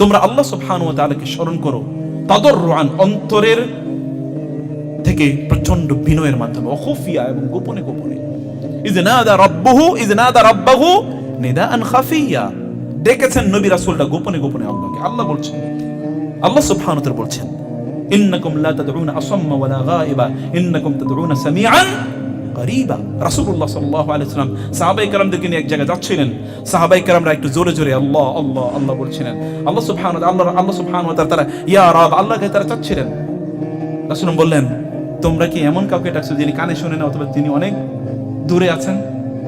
তোমরা আল্লাহ সুবহানাহু ওয়া তাআলাকে স্মরণ করো, তাদররুআন অন্তরের থেকে প্রচণ্ড বিনয়ের মাধ্যমে, অখুফিয়া এবং গোপনে গোপনে। ইজ নাদা রাব্বুহু ইজ নাদা রাব্বাহু নিদাআন খাফিয়া। ডেকেছেন নবী রাসূলটা গোপনে গোপনে আল্লাহকে। আল্লাহ বলছেন, আল্লাহ সুবহানাহু বলছেন, ইন্নাকুম লা তাদউনা ওয়ালা গায়বা, ইন্নাকুম তাদউনা সামিআন। করিবা আলাইহি সাল্লাম সাহাবায়ে কেরামদেরকে নিয়ে এক জায়গায় যাচ্ছিলেন। সাহাবায়ে কেরামরা একটু জোরে জোরে আল্লাহ আল্লাহ আল্লাহ বলছিলেন। আল্লাহ আল্লাহ আল্লাহ তারা, ইয়া রাব আল্লাহকে তারা চাচ্ছিলেন। বললেন, তোমরা কি এমন কাউকে ডাকছো যিনি কানে শুনে না, অথবা তিনি অনেক দূরে আছেন?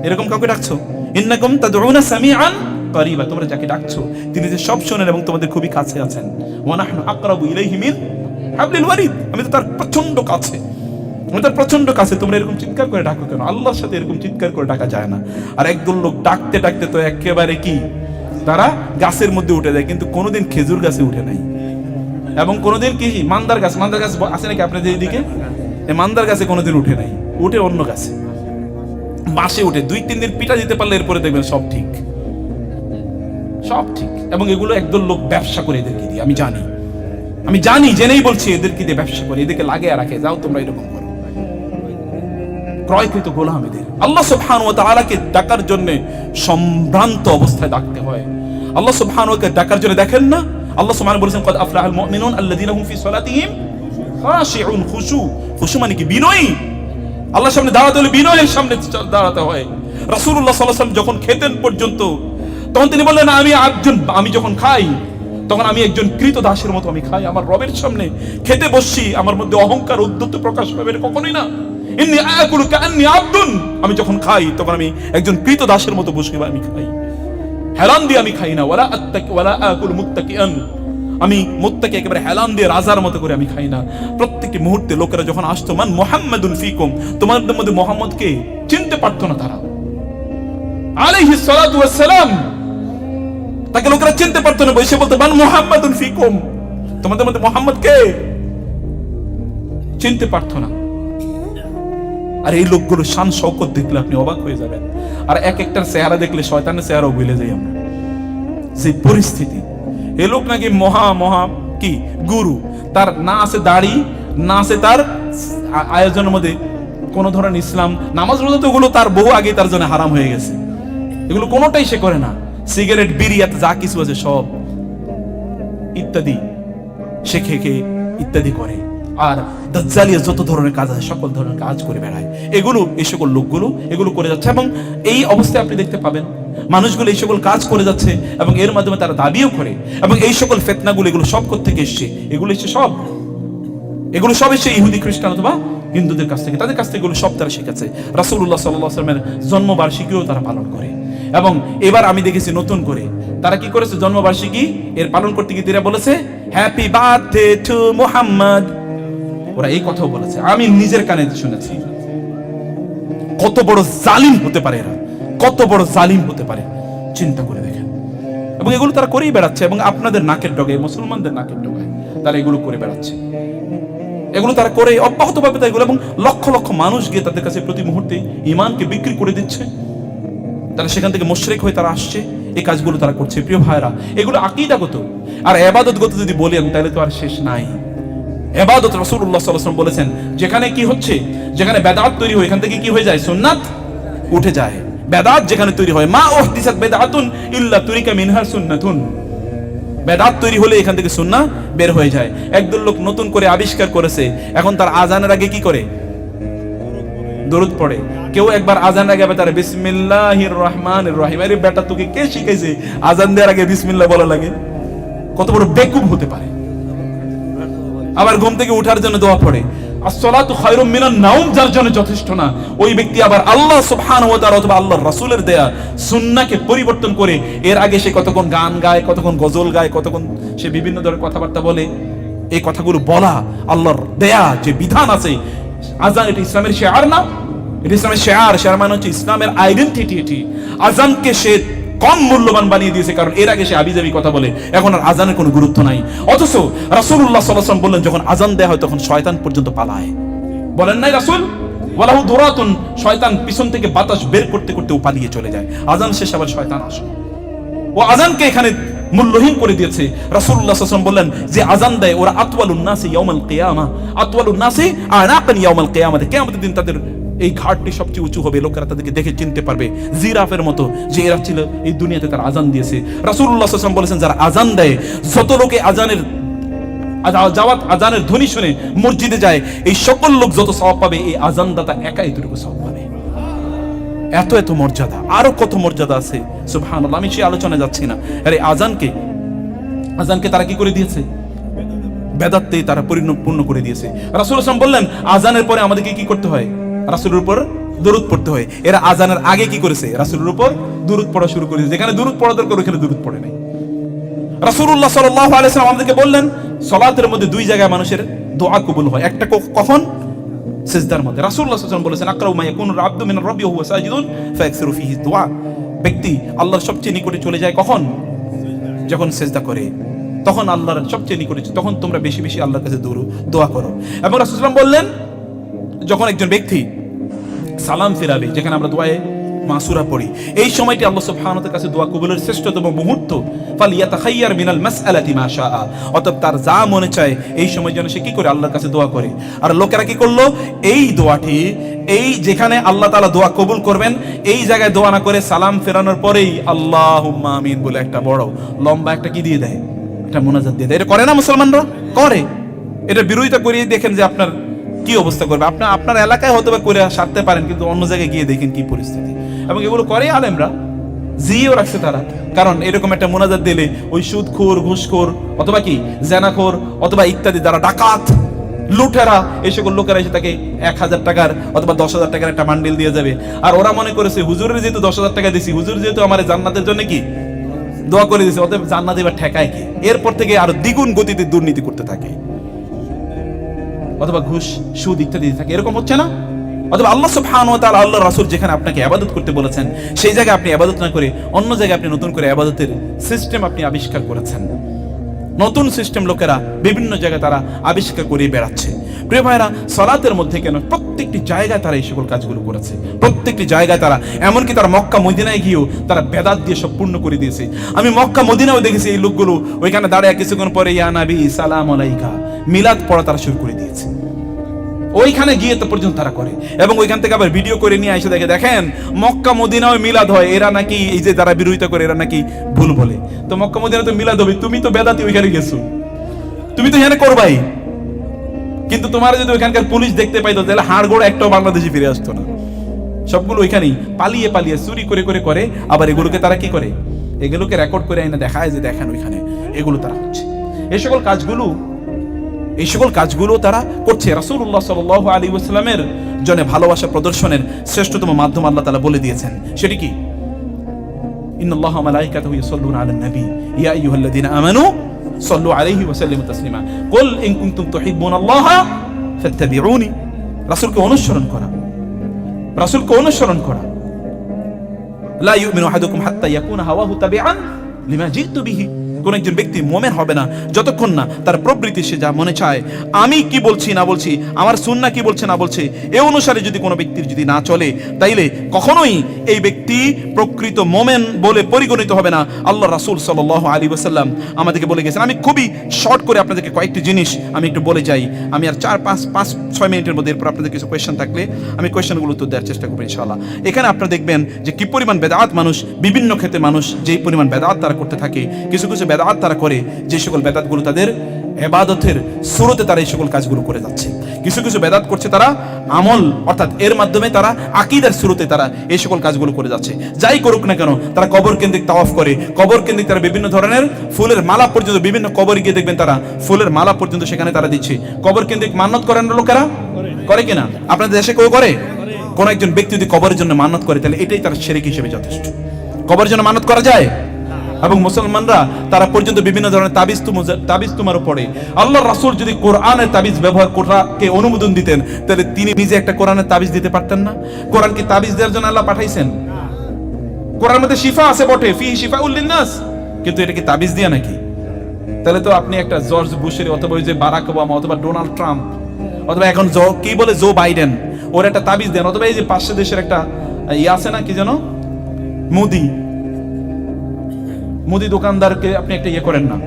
এরকম কাউকে ডাকছো? ইন্নাকুম তাদউনা সামিআন করিবা, তোমরা যাকে ডাকছো, তিনি যে সব শোনেন এবং তোমাদের খুবই কাছে আছেন। ওয়া নাহনু আকরাবু ইলাইহি মিন হাবলিল ওয়ারিদ। আমি তো তার প্রচণ্ড কাছে। আমি তার প্রচণ্ড কাছে তোমরা এরকম চিৎকার করে ডাকো কেন? আল্লাহর সাথে এরকম চিৎকার করে ডাকা যায় না। আর একদল লোক ডাকতে ডাকতে তো একেবারে কি? তারা গাছের মধ্যে উঠে যায়, কিন্তু কোনোদিন খেজুর গাছে উঠে নাই। এবং কোনোদিন কি? মান্দার গাছ মান্দার গাছ আছে নাকি আপনাদের এইদিকে এই মান্দার গাছে কোনোদিন উঠে নাই, উঠে অন্য গাছে। মাসে উঠে, দুই, তিন দিন পিঠা দিতে পারলে এরপরে দেখবেন সব ঠিক। সব ঠিক। এবং এগুলো একদল লোক ব্যবসা করে এদেরকে দিয়ে, আমি জানি। আমি জানি, জেনেই বলছি এদেরকে দিয়ে ব্যবসা করে, এদেরকে লাগে রাখে, যাও তোমরা এরকম ক্রয়কৃত গোলাম এদের আল্লাহ সুবহান ও তাআলাকে ডাকার জন্য সম্ভ্রান্ত অবস্থায় ডাকতে হয়। আল্লাহ সুবহান ওকে ডাকার জন্য দেখেন না? আল্লাহ সুবহান বলেছেন, কদ আফলাহাল মুমিনুন আল্লাযীনা হুম ফি সালাতিহিম খাশিউন। খুশু। খুশু মানে কি? বিনয়ী। আল্লাহর সামনে দাঁড়াতে হলে বিনয়ের সামনে দাঁড়াতে হয়। রাসূলুল্লাহ সাল্লাল্লাহু আলাইহি যখন খেতেন পর্যন্ত, তখন তিনি বললেন, আমি একজন আমি যখন খাই, তখন আমি একজন কৃত দাসের মতো আমি খাই। আমার রবের সামনে খেতে বসছি, আমার মধ্যে অহংকার উদ্যত প্রকাশ পাবে কখনোই না। ইন্নি আকুলু কান্নি আব্দুন। আমি যখন খাই, তখন আমি একজন কৃত দাসের মতো বসে আমি খাই। হেলান দিয়ে আমি খাই না, ওয়ালা আত্তাকি, ওয়ালা আকুল মুত্তাকিয়ান আমি মুত্তাকি একেবারে হেলান দিয়ে রাজার মতো করে আমি খাই না। প্রত্যেকটি মুহূর্তে লোকেরা যখন আসতো, মান মুহাম্মাদুন ফিকুম। তোমাদের মধ্যে মোহাম্মদকে চিনতে পারতো না তারা। আলাইহিস সালাতু ওয়াস সালাম তাকে লোকেরা চিনতে পারতো না বসে বলতো, মান মুহাম্মাদুন ফিকুম। তোমাদের মধ্যে মোহাম্মদ কে চিনতে পারতো না। আর এই লোকগুলো শান শৌকত দেখলে আপনি অবাক হয়ে যাবেন। আর এক একটার চেহারা দেখলে শয়তানের চেহারাও ভুলে যাই আমরা। যে পরিস্থিতি। এ লোক নাকি মহা মহা কি? গুরু। তার না আছে দাড়ি, না আছে তার আয়োজনের মধ্যে কোন ধরনের ইসলাম। নামাজ রোজা তো ওগুলো তার বহু আগে তার জন্য হারাম হয়ে গেছে। এগুলো কোনোটাই সে করে না। সিগারেট, বিড়ি, এত যা কিছু আছে সব ইত্যাদি সে খেয়ে ইত্যাদি করে। আর দাজ্জালিয়া যত ধরনের কাজ আছে, সকল ধরনের কাজ করে বেড়ায়। এগুলো, এই সকল লোকগুলো, এগুলো করে যাচ্ছে এবং এই অবস্থায় আপনি দেখতে পাবেন, মানুষগুলো এই সকল কাজ করে যাচ্ছে এবং এর মাধ্যমে তারা দাবিও করে এবং এই সকল ফেতনাগুলো, এগুলো সব থেকে এসছে? এগুলো এসছে সব। এগুলো সব এসে ইহুদি, খ্রিস্টান অথবা হিন্দুদের কাছ থেকে। তাদের কাছ থেকে এগুলো সব তারা শিখেছে। আলাইহি ওয়াসাল্লামের জন্মবার্ষিকীও তারা পালন করে। এবং এবার আমি দেখেছি নতুন করে। তারা কি করেছে? জন্মবার্ষিকী এর পালন করতে গিয়ে তারা বলেছে হ্যাপি বার্থডে টু মুহাম্মদ ওরা এই কথাও বলেছে। আমি নিজের কানে শুনেছি। কত বড় জালিম হতে পারে এরা। কত বড় জালিম হতে পারে। চিন্তা করে দেখেন। এবং এগুলো তারা করেই বেড়াচ্ছে এবং আপনাদের নাকের ডগে মুসলমানদের নাকের ডগায় তারা এগুলো করে বেড়াচ্ছে। এগুলো তারা করে অব্যাহত ভাবে তাই এবং লক্ষ লক্ষ মানুষ গিয়ে তাদের কাছে প্রতি মুহূর্তে ইমানকে বিক্রি করে দিচ্ছে। তারা সেখান থেকে মোশরেক হয়ে তারা আসছে। এই কাজগুলো তারা করছে। প্রিয় ভাইরা এগুলো আকিদাগত। আর এবাদতগত যদি বলেন তাহলে তো আর শেষ নাই। এবাদত আলাইহি ওয়াসাল্লাম বলেছেন, যেখানে কি হচ্ছে? যেখানে বেদাত তৈরি হয়, এখান থেকে কি হয়ে যায়? সুন্নাত উঠে যায়। বেদাত যেখানে তৈরি হয়, মা উহদিসাত বেদাতুন ইল্লা তুরিকা মিনহা সুন্নাতুন। বেদাত তৈরি হলে এখান থেকে সুন্নাহ বের হয়ে যায়। একদল লোক নতুন করে আবিষ্কার করেছে, এখন তার আজানের আগে কি করে? দরুদ পড়ে। কেউ একবার আজান আগে তার বিসমিল্লাহির রহমানির রহিম, আরে বেটা, তোকে কে শিখাইছে? আজান দেওয়ার আগে বিসমিল্লাহ বলা লাগে। কত বড় বেকুব হতে পারে। আবার ঘুম থেকে উঠার জন্য দোয়া পড়ে। খায়রুম মিনান যার জন্য যথেষ্ট না। ওই ব্যক্তি আবার আল্লাহ ওয়া তাআলা অথবা আল্লাহর রাসূলের দেয়া সুন্নাহকে পরিবর্তন করে, এর আগে সে কতক্ষণ গান গায়, কতক্ষণ গজল গায়, কতক্ষণ সে বিভিন্ন ধরনের কথাবার্তা বলে, এই কথাগুলো বলা আল্লাহর দেয়া যে বিধান আছে, আজান এটা ইসলামের শেয়ার না। এটা ইসলামের শেয়ার শেয়ার মানে হচ্ছে ইসলামের আইডেন্টিটি এটি। আজানকে সে কম মূল্যবান বানিয়ে দিয়েছে, কারণ এর আগে সে আবিজাবি কথা বলে, এখন আর আজানের কোনো গুরুত্ব নাই। অথচ রাসূলুল্লাহ সাল্লাল্লাহু আলাইহি বললেন, যখন আজান দেয়া হয় তখন শয়তান পর্যন্ত পালায়। বলেন নাই রাসূল? ওয়ালাহু দুরাতুন, শয়তান পিছন থেকে বাতাস বের করতে করতে ও পালিয়ে চলে যায়। আজান শেষ আবার শয়তান আসে। ও আজানকে এখানে মূল্যহীন করে দিয়েছে। রাসূলুল্লাহ সাল্লাল্লাহু বললেন, যে আজান দেয়, ওরা আতওয়ালুন নাসি ইয়াউমাল কিয়ামা, আতওয়ালুন নাসি আনাকান ইয়াউমাল কিয়ামাতে, কিয়ামতের দিন তাদের এই ঘাটটি সবচেয়ে উঁচু হবে, লোকেরা তাদেরকে দেখে চিনতে পারবে। জিরাফের মতো যে এরা ছিল, এই দুনিয়াতে তার আজান দিয়েছে। রাসূলুল্লাহ সাল্লাল্লাহু বলেছেন, যারা আজান দেয়, যত লোকে আজানের, আজা- জাওয়াত আজানের ধ্বনি শুনে মসজিদে যায়, এই সকল লোক যত সওয়াব পাবে, এই আজানদাতা একা এতটুকু সওয়াব পাবে। এত এত মর্যাদা, আরও কত মর্যাদা আছে? সুবহানাল্লাহ, আমি সেই আলোচনায় যাচ্ছি না। আরে, আজানকে আজানকে তারা কি করে দিয়েছে? বেদাত্তে তারা পরিপূর্ণ করে দিয়েছে। রাসূল আসলাম বললেন, আজানের পরে আমাদেরকে কি করতে হয়? রাসূলের উপর দরুদ পড়তে হয়। এরা আজানের আগে কি করেছে? রাসূলের উপর দরুদ পড়া শুরু করেছে। যেখানে দরুদ পড়া দরকার ওখানে দরুদ পড়ে নাই। রাসূলুল্লাহ সাল্লাল্লাহু আলাইহি সাল্লাম আমাদেরকে বললেন, সালাতের মধ্যে দুই জায়গায় মানুষের দোয়া কবুল হয়। একটা কখন? সিজদার মধ্যে। সাল্লাল্লাহু সাল্লাম বলেছেন, আকরাউ মা ইয়াকুনু আল-আবদু মিন রাব্বি হুয়া সাজিদুন ফায়াকসিরু ফিহি দুআ ব্যক্তি আল্লাহর সবচেয়ে নিকটে চলে যায় কখন? যখন সেজদা করে। তখন আল্লাহর সবচেয়ে নিকটে তখন তোমরা বেশি বেশি আল্লাহর কাছে দৌড়ো দোয়া করো। এবং রাসূল সাল্লাল্লাহু বললেন যখন একজন ব্যক্তি সালাম ফেরাবে যেখানে আমরা দোয়ায়ে মাসুরা পড়ি, এই সময়টি আল্লাহ সুবহানাহু কাছে দোয়া কবুলের শ্রেষ্ঠতম মুহূর্ত। মিনাল মাসআলাতি অতএব তার যা মনে চায়, এই সময় যেন সে কি করে আল্লাহর কাছে দোয়া করে। আর লোকেরা কি করল? এই দোয়াটি, এই যেখানে আল্লাহ তাআলা দোয়া কবুল করবেন, এই জায়গায় দোয়া না করে সালাম ফেরানোর পরেই আল্লাহুম্মা আমিন বলে একটা বড়, লম্বা একটা কি দিয়ে দেয়? একটা মোনাজাত দিয়ে দেয়। এটা করে না মুসলমানরা? করে। এটা বিরোধিতা করিয়ে দেখেন যে আপনার কি অবস্থা করবে? আপনার আপনার এলাকায় হয়তো বা করে সারতে পারেন, কিন্তু অন্য জায়গায় গিয়ে দেখেন কি পরিস্থিতি। এবং এগুলো করে আলেমরা জিও রাখছে তারা। কারণ এরকম একটা মোনাজাত দিলে ওই সুদখোর, ঘুষখোর, অথবা কি, জেনাখোর, অথবা ইত্যাদি যারা ডাকাত, লুটেরা, এই সকল লোকেরা এসে তাকে এক হাজার টাকার অথবা দশ হাজার টাকার একটা মান্ডিল দিয়ে যাবে। আর ওরা মনে করেছে, হুজুরের যেহেতু দশ হাজার টাকা দিছি, হুজুর যেহেতু আমার জান্নাতের জন্য কি, দোয়া করে দিছে, অতএব জান্নাত এবার ঠেকায় কি? এরপর থেকে আরও দ্বিগুণ গতিতে দুর্নীতি করতে থাকে। অথবা ঘুষ, সুদ ইত্যাদি থাকে, এরকম হচ্ছে না? অথবা আল্লাহ সুবহানাহু ওয়া তাআলা আল্লাহ রাসূল যেখানে আপনাকে ইবাদত করতে বলেছেন, সেই জায়গায় আপনি ইবাদত না করে অন্য জায়গায় আপনি নতুন করে ইবাদতের সিস্টেম আপনি আবিষ্কার করেছেন। নতুন সিস্টেম লোকেরা বিভিন্ন জায়গায় তারা আবিষ্কার করে বেড়াচ্ছে। প্রিয় ভাইরা সালাতের মধ্যে কেন প্রত্যেকটি জায়গায় তারা এই সকল কাজগুলো করেছে? প্রত্যেকটি জায়গায় তারা, এমনকি তারা মক্কা মদিনায় গিয়েও তারা বেদাত দিয়ে সব পূর্ণ করে দিয়েছে। আমি মক্কা মদিনাও দেখেছি এই লোকগুলো, ওইখানে দাঁড়ায় কিছুক্ষণ পরে, ইয়া নাবি, সালাম আলাইকা। মিলাদ পড়া তারা শুরু করে দিয়েছে। ওইখানে গিয়ে তো পর্যন্ত তারা করে। এবং ওইখান থেকে আবার ভিডিও করে নিয়ে এসে দেখে, দেখেন, মক্কা মদিনাও মিলাদ হয়। এরা নাকি, এই যে যারা বিরোধিতা করে, এরা নাকি ভুল বলে। তো মক্কা মদিনা তো মিলাদ হবে। তুমি তো বেদাতি ওইখানে গেছো। তুমি তো এখানে করবাই। কিন্তু তোমার যদি ওইখানকার পুলিশ দেখতে পাইতো, তাহলে হাড় গোড়া একটাও বাংলাদেশে ফিরে আসতো না। সবগুলো ওইখানেই পালিয়ে পালিয়ে চুরি করে করে করে আবার এগুলোকে তারা কি করে? এগুলোকে রেকর্ড করে এনে দেখায় যে, দেখেন ওইখানে এগুলো তারা হচ্ছে এই সকল কাজগুলো এই সকল কাজগুলো তারা করছে। রাসূলুল্লাহ সাল্লাল্লাহু আলাইহি ওয়াসাল্লামের জন্য ভালোবাসা প্রদর্শনের শ্রেষ্ঠতম মাধ্যম আল্লাহ তাআলা বলে দিয়েছেন। সেটি কি? ইন্নাল্লাহ ওয়া মালাইকাতাহু ইউসাল্লুনা আলান নবী। ইয়া আইয়ুহাল্লাযীনা আমানু সাল্লু আলাইহি ওয়া সাল্লিমু তাসলিমা। কুল ইন কুনতুম তুহিব্বুনাল্লাহ ফাত্তাবিউনি। রাসূলকে অনুসরণ করা। রাসূলকে অনুসরণ করা। লা ইউমিনু আহাদুকুম হাত্তা ইয়াকুনা হাওয়াহু তাবিআন লিমা জিতু বিহি। কোন একজন ব্যক্তি মোমেন হবে না, যতক্ষণ না তার প্রবৃত্তি সে যা মনে চায়। আমি কি বলছি, না বলছি, আমার সুন্না কি বলছে, না বলছে, এ অনুসারে যদি কোনো ব্যক্তির যদি না চলে, তাইলে কখনোই এই ব্যক্তি প্রকৃত মোমেন বলে পরিগণিত হবে না। আল্লাহ রাসূল সাল্লাল্লাহু আলাইহি ওয়াসাল্লাম আমাদেরকে বলে গেছেন, আমি খুবই শর্ট করে আপনাদেরকে কয়েকটি জিনিস আমি একটু বলে যাই। আমি আর চার, পাঁচ পাঁচ, ছয় মিনিটের মধ্যে এরপর আপনাদের কিছু কোয়েশ্চেন থাকলে আমি কোয়েশ্চেনগুলো উত্তর দেওয়ার চেষ্টা করব ইনশাআল্লাহ। এখানে আপনারা দেখবেন যে কি পরিমাণ বেদাত মানুষ, বিভিন্ন ক্ষেত্রে মানুষ যেই পরিমাণ বেদাত তারা করতে থাকে, কিছু কিছু বেদাত তারা করে, যে সকল বেদাতগুলো তাদের এবাদতের শুরুতে তারা এই সকল কাজগুলো করে যাচ্ছে। কিছু কিছু বেদাত করছে তারা আমল, অর্থাৎ এর মাধ্যমে তারা আকিদার শুরুতে তারা এই সকল কাজগুলো করে যাচ্ছে। যাই করুক না কেন, তারা কবর কেন্দ্রিক তাওয়াফ করে। কবর কেন্দ্রিক তারা বিভিন্ন ধরনের ফুলের মালা পর্যন্ত বিভিন্ন কবর গিয়ে দেখবেন তারা ফুলের মালা পর্যন্ত সেখানে তারা দিচ্ছে। কবর কেন্দ্রিক মান্নত করেন লোকেরা করে কিনা? আপনাদের দেশে কেউ করে? কোন একজন ব্যক্তি যদি কবরের জন্য মান্নত করে, তাহলে এটাই তার শেরিক হিসেবে যথেষ্ট। কবরের জন্য মানত করা যায়? এবং মুসলমানরা তারা পর্যন্ত বিভিন্ন ধরনের তাবিজ তাবিজ তোমার পড়ে। আল্লাহ রাসুল যদি কোরআনের তাবিজ ব্যবহার করাকে অনুমোদন দিতেন, তাহলে তিনি নিজে একটা কোরআনের তাবিজ দিতে পারতেন না? কোরআন কি তাবিজ দেওয়ার জন্য আল্লাহ পাঠাইছেন? কোরআনের মধ্যে শিফা আছে বটে ফি শিফা উল্লিনাস কিন্তু এটা কি তাবিজ দিয়া নাকি? তাহলে তো আপনি একটা জর্জ বুশের অথবা ওই যে বারাক ওবামা অথবা ডোনাল্ড ট্রাম্প, অথবা এখন জো কি বলে জো বাইডেন, ওর একটা তাবিজ দেন, অথবা এই যে পাঁচশো দেশের একটা ইয়ে আছে না কি যেন? মোদি। মুদি দোকানদারকে আপনি একটা ইয়ে করেন না।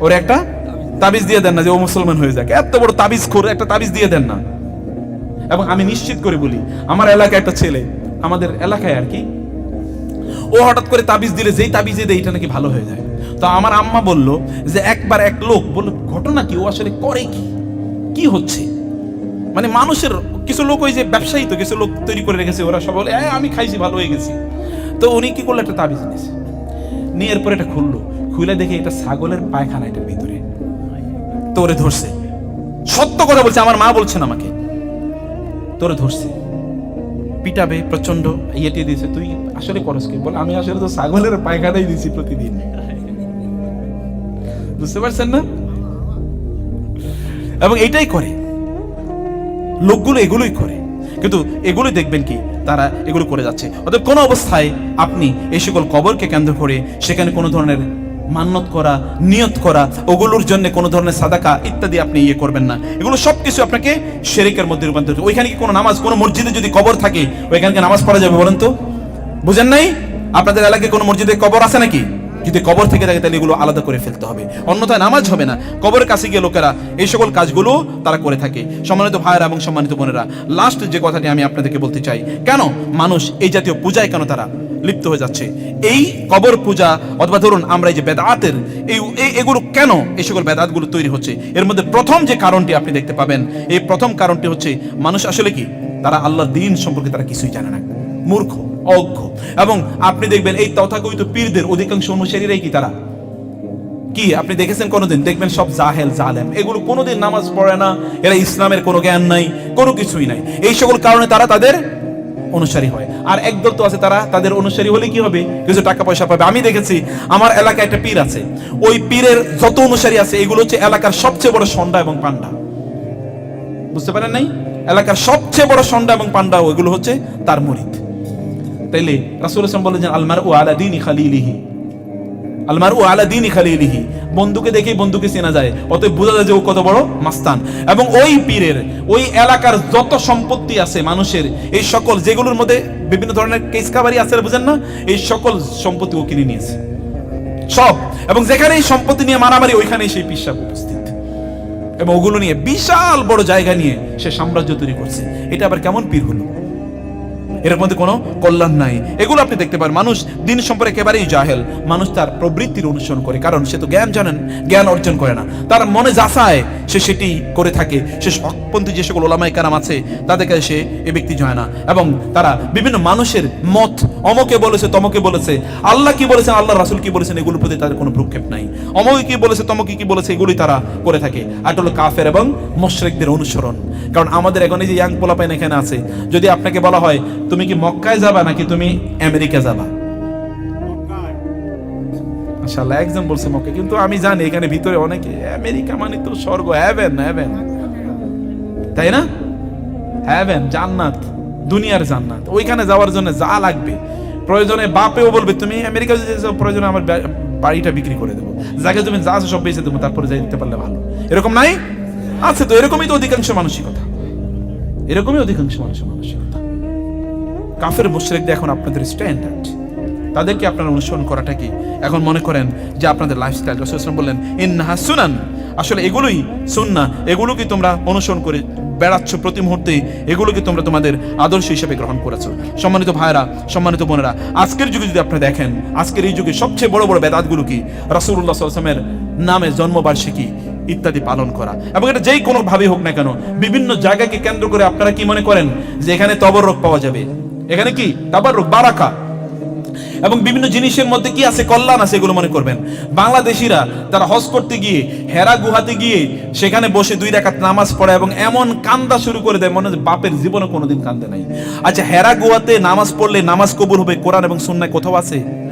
ওর একটা তাবিজ দিয়ে দেন না যে ও মুসলমান হয়ে যাক। এত বড় তাবিজ করে একটা তাবিজ দিয়ে দেন না। এবং আমি নিশ্চিত করে বলি আমার এলাকায় একটা ছেলে আমাদের এলাকায় আর কি ও হঠাৎ করে তাবিজ দিলে যেই তাবিজে দেয় এটা নাকি ভালো হয়ে যায়। তো আমার আম্মা বলল যে একবার এক লোক বলল ঘটনা কি? ও আসলে করে কি? কি হচ্ছে? মানে মানুষের কিছু লোক ওই যে ব্যবসায়ী তো কিছু লোক তৈরি করে রেখেছে ওরা সব বলে "এই, আমি খাইছি ভালো হয়ে গেছি। তো উনি কি করল? একটা তাবিজ নিয়েছে নিয়ে এরপর এটা খুললো। খুলে দেখে এটা ছাগলের পায়খানা এটার ভিতরে। তোরে ধরছে। সত্য কথা বলছে, আমার মা বলছেন আমাকে। তোরে ধরছে। পিটাবে প্রচণ্ড ইয়েটি দিয়েছে। তুই আসলে করস কি? বলে, আমি আসলে তো ছাগলের পায়খানাই দিছি প্রতিদিন। বুঝতে পারছেন না? এবং এটাই করে। লোকগুলো এগুলোই করে। কিন্তু এগুলোই দেখবেন কি? তারা এগুলো করে যাচ্ছে। অর্থাৎ কোনো অবস্থায় আপনি এই সকল কবরকে কেন্দ্র করে সেখানে কোনো ধরনের মান্যত করা, নিয়ত করা, ওগুলোর জন্য কোনো ধরনের সাদাকা ইত্যাদি আপনি ইয়ে করবেন না। এগুলো সব কিছু আপনাকে শেরেকের মধ্যে রূপান্তর ওইখানে কি কোনো নামাজ, কোনো মসজিদে যদি কবর থাকে, ওইখানকে নামাজ পড়া যাবে বলেন তো? বুঝেন নাই? আপনাদের এলাকায় কোনো মসজিদে কবর আছে নাকি? যদি কবর থেকে থাকে, তাহলে এগুলো আলাদা করে ফেলতে হবে। অন্যথায় নামাজ হবে না। কবরের কাছে গিয়ে লোকেরা এই সকল কাজগুলো তারা করে থাকে। সম্মানিত ভাইয়েরা এবং সম্মানিত বোনেরা লাস্ট যে কথাটি আমি আপনাদেরকে বলতে চাই, কেন মানুষ এই জাতীয় পূজায় কেন তারা লিপ্ত হয়ে যাচ্ছে? এই কবর পূজা অথবা ধরুন আমরা এই যে বেদাতের, এই এগুলো কেন এই সকল বেদাতগুলো তৈরি হচ্ছে? এর মধ্যে প্রথম যে কারণটি আপনি দেখতে পাবেন, এই প্রথম কারণটি হচ্ছে, মানুষ আসলে কি? তারা আল্লাহ দিন সম্পর্কে তারা কিছুই জানে না। মূর্খ। অজ্ঞ। এবং আপনি দেখবেন এই তথাকথিত পীরদের অধিকাংশ অনুসারীরাই কি তারা? কি? আপনি দেখেছেন কোনোদিন? দেখবেন সব জাহেল, জালেম। এগুলো কোনোদিন নামাজ পড়ে না। এরা ইসলামের কোনো জ্ঞান নাই, কোনো কিছুই নাই। এই সকল কারণে তারা তাদের অনুসারী হয়। আর একদল তো আছে তারা তাদের অনুসারী হলে কি হবে? কিছু টাকা পয়সা পাবে। আমি দেখেছি, আমার এলাকায় একটা পীর আছে। ওই পীরের যত অনুসারী আছে, এগুলো হচ্ছে এলাকার সবচেয়ে বড় সন্ডা এবং পান্ডা বুঝতে পারেন নাই? এলাকার সবচেয়ে বড় সন্ডা এবং পান্ডা ওইগুলো হচ্ছে তার মুরিদ। তাইলে রাসূল ইসলাম বলেছেন আলমার ও আলা দিনী খালিলিহি আলমার ও আলা দিনী খালিলিহি বন্ধুকে দেখেই বন্ধুকে চেনা যায়, অতএব বোঝা যায় যে ও কত বড় মাস্তান। এবং ওই পীরের, ওই এলাকার যত সম্পত্তি আছে মানুষের, এই সকল, যেগুলোর মধ্যে বিভিন্ন ধরনের কেস কাবারি আছে, বুঝেন না? এই সকল সম্পত্তি ও কিনে নিয়েছে। সব। এবং যেখানে এই সম্পত্তি নিয়ে মারামারি, ওইখানেই সেই পিসাব উপস্থিত। এবং ওগুলো নিয়ে বিশাল বড় জায়গা নিয়ে সে সাম্রাজ্য তৈরি করছে। এটা আবার কেমন পীর হলো? এর মধ্যে কোনো কল্যাণ নাই। এগুলো আপনি দেখতে পারেন। মানুষ দিন সম্পর্কে একেবারেই জাহেল। মানুষ তার প্রবৃত্তির অনুসরণ করে, কারণ সে তো জ্ঞান জানেন, জ্ঞান অর্জন করে না। তার মনে যাচায় সে সেটি করে থাকে। সে হকপন্থী যে সকল ওলামাই কারাম আছে তাদের কাছে সে এ ব্যক্তি জয় না। এবং তারা বিভিন্ন মানুষের মত, অমকে বলেছে, তমকে বলেছে। আল্লাহ কি বলেছেন, আল্লাহ রাসুল কি বলেছেন, এগুলোর প্রতি তাদের কোনো ভ্রুক্ষেপ নাই। অমকে কি বলেছে, তমকে কি বলেছে এগুলি তারা করে থাকে। আর হলো কাফের এবং মোশরেকদের অনুসরণ। কারণ আমাদের এখন এই যে ইয়াং পোলাপাইন এখানে আছে, যদি আপনাকে বলা হয় তুমি কি মক্কায় যাবা নাকি তুমি আমেরিকা যাবা? একজন বলছে মক্কা কিন্তু আমি জানি এখানে ভিতরে অনেকে, আমেরিকা মানে তো স্বর্গ হ্যাভেন হ্যাভেন তাই না? হ্যাভেন জান্নাত, দুনিয়ার জান্নাত। ওইখানে যাওয়ার জন্য যা লাগবে। প্রয়োজনে বাপেও বলবে, তুমি আমেরিকা যদি প্রয়োজনে আমার বাড়িটা বিক্রি করে দেবো। যাকে তুমি যা আছে সব বেঁচে দেবো, তারপরে যাই দিতে পারলে ভালো। এরকম নাই? আছে তো, এরকমই তো অধিকাংশ মানসিকতা এরকমই অধিকাংশ মানুষের মানসিকতা কাফের মুশরিকদের এখন আপনাদের স্ট্যান্ডার্ড তাদেরকে আপনারা অনুসরণ করাটা কি? এখন মনে করেন যে আপনাদের লাইফস্টাইল রসুলাম বললেন ইন ইন্নাহা সুনান। আসলে এগুলোই সুন্না এগুলোকে তোমরা অনুসরণ করে বেড়াচ্ছ প্রতি মুহূর্তে। এগুলোকে তোমরা তোমাদের আদর্শ হিসেবে গ্রহণ করেছ। সম্মানিত ভাইরা সম্মানিত বোনেরা, আজকের যুগে যদি আপনি দেখেন, আজকের এই যুগে সবচেয়ে বড় বড় বেদাতগুলো কি? রাসূলুল্লাহ সাল্লাল্লাহু আলাইহি নামে জন্মবার্ষিকী ইত্যাদি পালন করা। এবং এটা যেই কোনোভাবেই হোক না কেন, বিভিন্ন জায়গাকে কেন্দ্র করে আপনারা কি মনে করেন? যে এখানে তবরক পাওয়া যাবে। এখানে কি? তাবারুক বারাকা। এবং বিভিন্ন জিনিসের মধ্যে কি আছে? কল্যাণ আছে এগুলো মনে করবেন। বাংলাদেশিরা তারা হজ করতে গিয়ে, হেরা গুহাতে গিয়ে, সেখানে বসে দুই রাকাত নামাজ পড়ে এবং এমন কান্দা শুরু করে দেয়, মনে হয় বাপের জীবনে কোনোদিন কান্দে নাই। আচ্ছা হেরা গুহাতে নামাজ পড়লে নামাজ কবুল হবে কোরআন এবং সুন্নায় কোথাও আছে?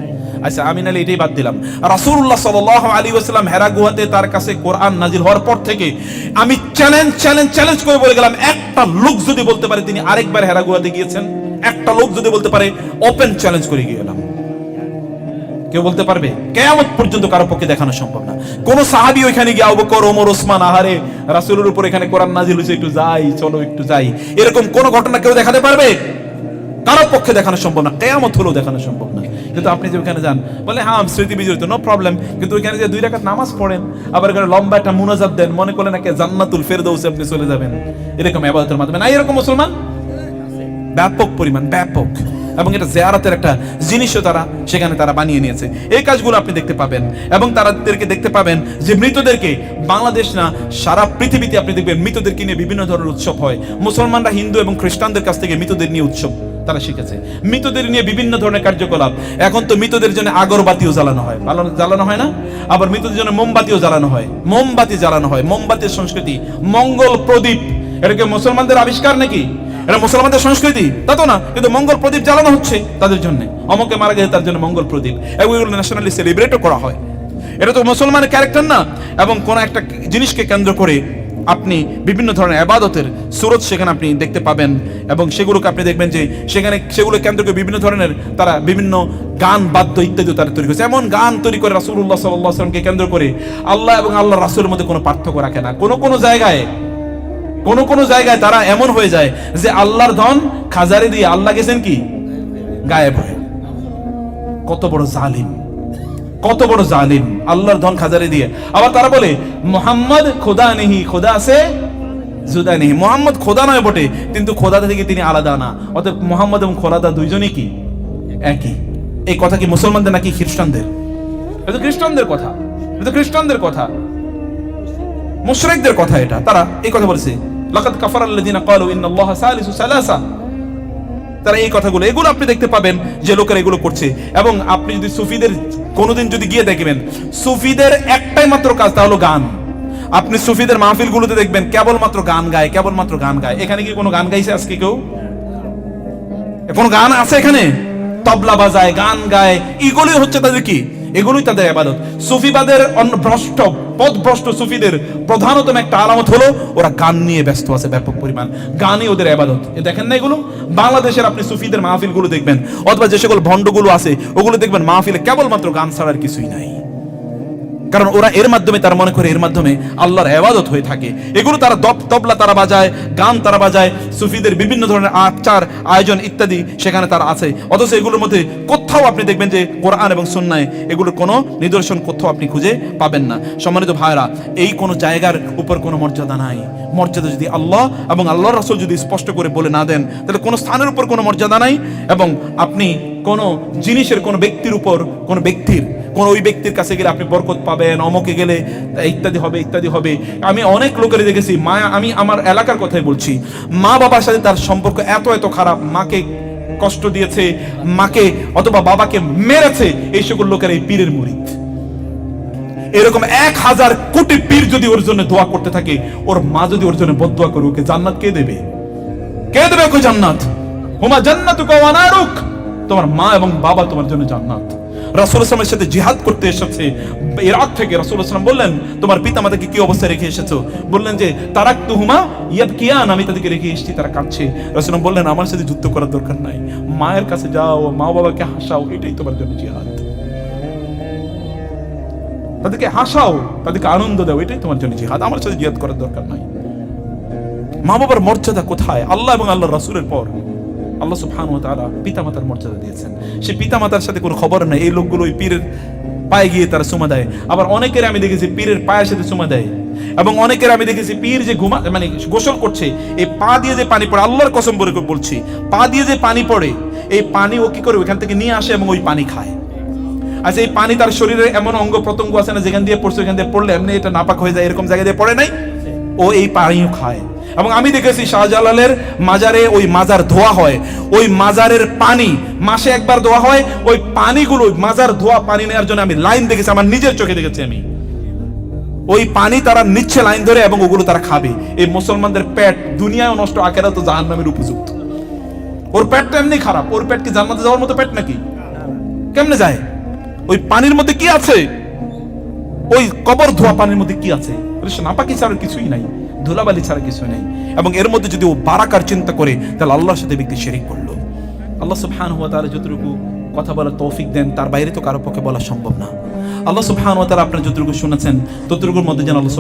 আচ্ছা আমি নাহলে এটাই বাদ দিলাম। রাসূলুল্লাহ সাল্লাল্লাহু আলাইহি ওয়াসাল্লাম হেরা গুহাতে তার কাছে কোরআন নাজিল হওয়ার পর থেকে আমি চ্যালেঞ্জ চ্যালেঞ্জ চ্যালেঞ্জ করে বলে গেলাম, একটা লোক যদি বলতে পারে তিনি আরেকবার হেরা গুহাতে গিয়েছেন, একটা লোক যদি বলতে পারে ওপেন চ্যালেঞ্জ করে গেলাম কেউ বলতে পারবে? কেয়ামত পর্যন্ত কারও পক্ষে দেখানো সম্ভব না। কোন সাহাবি ওইখানে গিয়ে আবু বকর, ওমর, ওসমান, আহারে, রাসূলের উপর এখানে কোরআন নাজিল হয়েছে, একটু যাই, চলো একটু যাই। এরকম কোন ঘটনা কেউ দেখাতে পারবে? কারও পক্ষে দেখানো সম্ভব না। কেয়ামত হলেও দেখানো সম্ভব না। কিন্তু আপনি যে ওখানে যান, বলে হ্যাঁ স্মৃতি বিজড়িত নো প্রবলেম কিন্তু ওইখানে যে দুই রাকাত নামাজ পড়েন, আবার এখানে লম্বা একটা মুনাজাত দেন, মনে করলেন একে জান্নাতুল ফেরদৌসে আপনি চলে যাবেন। এরকম আবাদতের মাধ্যমে। না, এরকম মুসলমান? ব্যাপক পরিমাণ, ব্যাপক। এবং এটা জেয়ারাতের একটা জিনিসও তারা সেখানে তারা বানিয়ে নিয়েছে। এই কাজগুলো আপনি দেখতে পাবেন। এবং তাদেরকে দেখতে পাবেন যে মৃতদেরকে বাংলাদেশ না, সারা পৃথিবীতে আপনি দেখবেন মৃতদেরকে নিয়ে বিভিন্ন ধরনের উৎসব হয়। মুসলমানরা হিন্দু এবং খ্রিস্টানদের কাছ থেকে মৃতদের নিয়ে উৎসব তারা শিখেছে। মৃতদের নিয়ে বিভিন্ন ধরনের কার্যকলাপ। এখন তো মৃতদের জন্য আগরবাতিও জ্বালানো হয়। জ্বালানো হয় না? আবার মৃতদের জন্য মোমবাতিও জ্বালানো হয়। মোমবাতি জ্বালানো হয়। মোমবাতির সংস্কৃতি মঙ্গল প্রদীপ। এটা কি মুসলমানদের আবিষ্কার নাকি? এটা মুসলমানদের সংস্কৃতি? তা তো না, কিন্তু মঙ্গল প্রদীপ জ্বালানো হচ্ছে তাদের জন্য। অমকে মারা গেছে তার জন্য মঙ্গল প্রদীপ। এগুলো ন্যাশনালি সেলিব্রেটও করা হয়। এটা তো মুসলমানের ক্যারেক্টার না। এবং কোন একটা জিনিসকে কেন্দ্র করে আপনি বিভিন্ন ধরনের আবাদতের সুরত সেখানে আপনি দেখতে পাবেন এবং সেগুলোকে আপনি দেখবেন যে সেখানে সেগুলো কেন্দ্র করে বিভিন্ন ধরনের তারা বিভিন্ন গান, বাদ্য ইত্যাদি তারা তৈরি করেছে। এমন গান তৈরি করে রাসুল্লাহ সাল্লামকে কেন্দ্র করে আল্লাহ এবং আল্লাহ রাসুলের মধ্যে কোনো পার্থক্য রাখে না। কোনো কোনো জায়গায়, কোন কোন জায়গায় তারা এমন হয়ে যায় যে আল্লাহর ধন খাজারে দিয়ে আল্লাহ গেছেন কি? গায়েব হয়ে। কত বড় জালিম। কত বড় জালিম, আল্লাহর ধন খাজারে দিয়ে। আবার তারা বলে, মোহাম্মদ খোদা নেহি খোদা আছে জুদা নেহি মোহাম্মদ খোদা নয় বটে, কিন্তু খোদা থেকে তিনি আলাদা না। অতএব মোহাম্মদ এবং খোদাদা দুইজনই কি? একই। এই কথা কি মুসলমানদের নাকি খ্রিস্টানদের? এটা খ্রিস্টানদের কথা। এটা খ্রিস্টানদের কথা। মুশরিকদের কথা এটা। তারা এই কথা বলেছে, লাকাদ কাফারা আল্লাযিনা ক্বালু ইন্নাল্লাহা সালিসু সালাসা। তারা এই কথাগুলো, এগুলো আপনি দেখতে পাবেন যে লোকেরা এগুলো করছে। এবং আপনি যদি সুফিদের কোনোদিন যদি গিয়ে দেখবেন, সুফিদের একটাই মাত্র কাজ তা হলো গান। আপনি সুফিদের মাহফিলগুলোতে দেখবেন, কেবলমাত্র গান গায়, কেবলমাত্র গান গায়। এখানে কি কোনো গান গাইছে আজকে কেউ? কোনো গান আছে এখানে? তবলা বাজায়, গান গায়। এগুলোই হচ্ছে তাদের কি? এগুলোই তাদের আবাদত সুফিবাদের ভ্রষ্ট পথভ্রষ্ট সুফিদের প্রধানতম একটা আলামত হলো, ওরা গান নিয়ে ব্যস্ত আছে ব্যাপক পরিমাণ। গানই ওদের আবাদত এ দেখেন না এগুলো? বাংলাদেশের আপনি সুফিদের মাহফিলগুলো দেখবেন, অথবা যে সকল ভণ্ডগুলো আছে, ওগুলো দেখবেন মাহফিলে কেবলমাত্র গান ছাড়ার কিছুই নাই। কারণ ওরা এর মাধ্যমে, তারা মনে করে এর মাধ্যমে আল্লাহর আবাদত হয়ে থাকে। এগুলো তারা দপ তবলা তারা বাজায়, গান তারা বাজায়, সুফিদের বিভিন্ন ধরনের আচার, আয়োজন ইত্যাদি সেখানে তারা আছে। অথচ এগুলোর মধ্যে কোথাও আপনি দেখবেন যে কোরআন এবং সুন্নায় এগুলোর কোনো নিদর্শন কোথাও আপনি খুঁজে পাবেন না। সম্মানিত ভাইরা এই কোনো জায়গার উপর কোনো মর্যাদা নাই। মর্যাদা যদি আল্লাহ এবং আল্লাহর রাসূল যদি স্পষ্ট করে বলে না দেন, তাহলে কোনো স্থানের উপর কোনো মর্যাদা নাই এবং আপনি কোনো জিনিসের, কোনো ব্যক্তির উপর, কোনো ব্যক্তির, কোন ওই ব্যক্তির কাছে গেলে আপনি বরকত পাবেন, অমকে গেলে ইত্যাদি হবে ইত্যাদি হবে। আমি অনেক লোকের দেখেছি, মা, আমি আমার এলাকার কথাই বলছি মা বাবার সাথে তার সম্পর্ক এত এত খারাপ, মাকে কষ্ট দিয়েছে, মাকে অথবা বাবাকে মেরেছে, এই সকল লোকের এই পীরের মুরিদ। এরকম এক হাজার কোটি পীর যদি ওর জন্য দোয়া করতে থাকে, ওর মা যদি ওর জন্য বদোয়া করে, ওকে জান্নাত কে দেবে? কে দেবে ওকে জান্নাত? হুমা জান্নাত তোমার মা এবং বাবা তোমার জন্য জান্নাত। রাসূল সাথে জিহাদ করতে এসেছে। ইরাক থেকে রাসূল ইসলাম বললেন, তোমার পিতা মাতাকে কি অবস্থায় রেখে এসেছ? বললেন যে তারাক তুহুমা ইয়াব কিয়ান আমি তাদেরকে রেখে এসেছি, তারা কাঁদছে। রাসূল বললেন, আমার সাথে যুদ্ধ করার দরকার নাই। মায়ের কাছে যাও, মা বাবাকে হাসাও, এটাই তোমার জন্য জিহাদ। তাদেরকে হাসাও, তাদেরকে আনন্দ দাও, এটাই তোমার জন্য জিহাদ। আমার সাথে জিহাদ করার দরকার নাই। মা বাবার মর্যাদা কোথায়? আল্লাহ এবং আল্লাহ রাসূলের পর। আল্লাহ সুবহান ওয়া তাআলা পিতামাতার মর্যাদা দিয়েছেন। সে পিতামাতার সাথে কোনো খবর নেই, এই লোকগুলো ওই পীরের পায়ে গিয়ে তারা সুমা দেয়। আবার অনেকের আমি দেখেছি পীরের পায়ের সাথে সুমা দেয়। এবং অনেকের আমি দেখেছি পীর যে ঘুমা মানে গোসল করছে, এই পা দিয়ে যে পানি পড়ে, আল্লাহর কসম বলে বলছি, পা দিয়ে যে পানি পড়ে, এই পানি ও কি করে ওইখান থেকে নিয়ে আসে এবং ওই পানি খায়। আচ্ছা এই পানি তার শরীরে এমন অঙ্গ প্রত্যঙ্গ আছে না, যেখান দিয়ে পড়ছে ওখান দিয়ে পড়লে এমনি এটা নাপাক হয়ে যায়, এরকম জায়গা দিয়ে পড়ে নাই? ও এই পানিও খায়। এবং আমি দেখেছি শাহজালালের মাজারে ওই মাজার ধোয়া হয়। ওই মাজারের পানি মাসে একবার ধোয়া হয়। ওই পানিগুলো মাজার ধোয়া পানি নেওয়ার জন্য আমি লাইন দেখেছি, আমার নিজের চোখে দেখেছি আমি। ওই পানি তারা নিচ্ছে লাইন ধরে এবং ওগুলো তারা খাবে। এই মুসলমানদের পেট দুনিয়ায় নষ্ট আখেরা তো জাহান নামের উপযুক্ত। ওর পেটটা এমনি খারাপ। ওর পেট কি জান্নাতে যাওয়ার মতো পেট নাকি? কেমনে যায়? ওই পানির মধ্যে কি আছে? ওই কবর ধোয়া পানির মধ্যে কি আছে? নাপাকি ছাড়া কিছুই নাই। ধুলাবালি ছাড়া কিছু নেই। এবং এর মধ্যে যদি ও বারাকার চিন্তা করে, তাহলে আল্লাহর সাথে ব্যক্তি শেরিক করল। আল্লাহ সুবহানাহু হুয়া তাআলা যতটুকু কথা বলার তৌফিক দেন, তার বাইরে তো কারও পক্ষে বলা সম্ভব না। আল্লাহ সুবহানাহু ওয়া তাআলা আপনার যতটুকু শুনেছেন, ততটুকুর মধ্যে যেন আল্লাহ